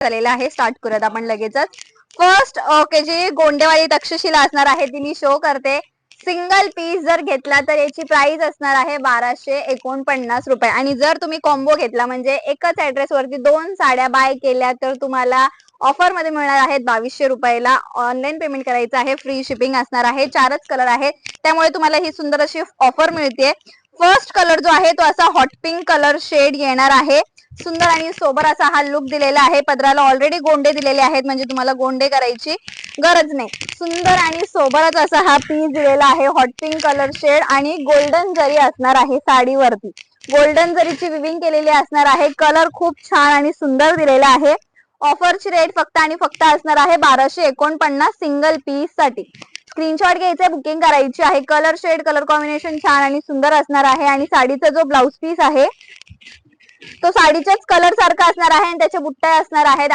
झालेला आहे. स्टार्ट करत आपण लगेचच. फर्स्ट ओके जी गोंडेवाली तक्षशिला असणार आहे. ती मी शो करते. सिंगल पीस जर घेतला तर याची प्राइस असणार आहे बाराशे एकोणपन्नास रुपये. आणि जर तुम्ही कॉम्बो घेतला म्हणजे एकच ऍड्रेस वरती दोन साड्या बाय केल्या तर तुम्हाला ऑफरमध्ये मिळणार आहेत बावीसशे रुपयाला. ऑनलाईन पेमेंट करायचं आहे. फ्री शिपिंग असणार आहे. चारच कलर आहे त्यामुळे तुम्हाला ही सुंदर अशी ऑफर मिळते फर्स्ट कलर जो आहे तो असा हॉट पिंक कलर शेड येणार आहे. सुंदर आणि सोबर असा हा लुक दिलेला आहे. पदराला ऑलरेडी गोंडे दिलेले आहेत. म्हणजे तुम्हाला गोंडे करायची गरज नाही. सुंदर आणि सोबरच असा हा पीस दिलेला आहे. हॉट पिंक कलर शेड आणि गोल्डन जरी असणार आहे साडीवरती. गोल्डन जरीची विविंग केलेली असणार आहे. कलर खूप छान आणि सुंदर दिलेला आहे. ऑफरची रेट फक्त आणि फक्त असणार आहे बाराशे एकोणपन्नास सिंगल पीससाठी. स्क्रीनशॉट घ्यायचे बुकिंग करायची आहे. कलर शेड कलर कॉम्बिनेशन छान आणि सुंदर असणार आहे. आणि साडीचा जो ब्लाऊज पीस आहे तो साडीच्याच कलर सारखा असणार आहे आणि त्याच्या बुट्ट्या असणार आहेत.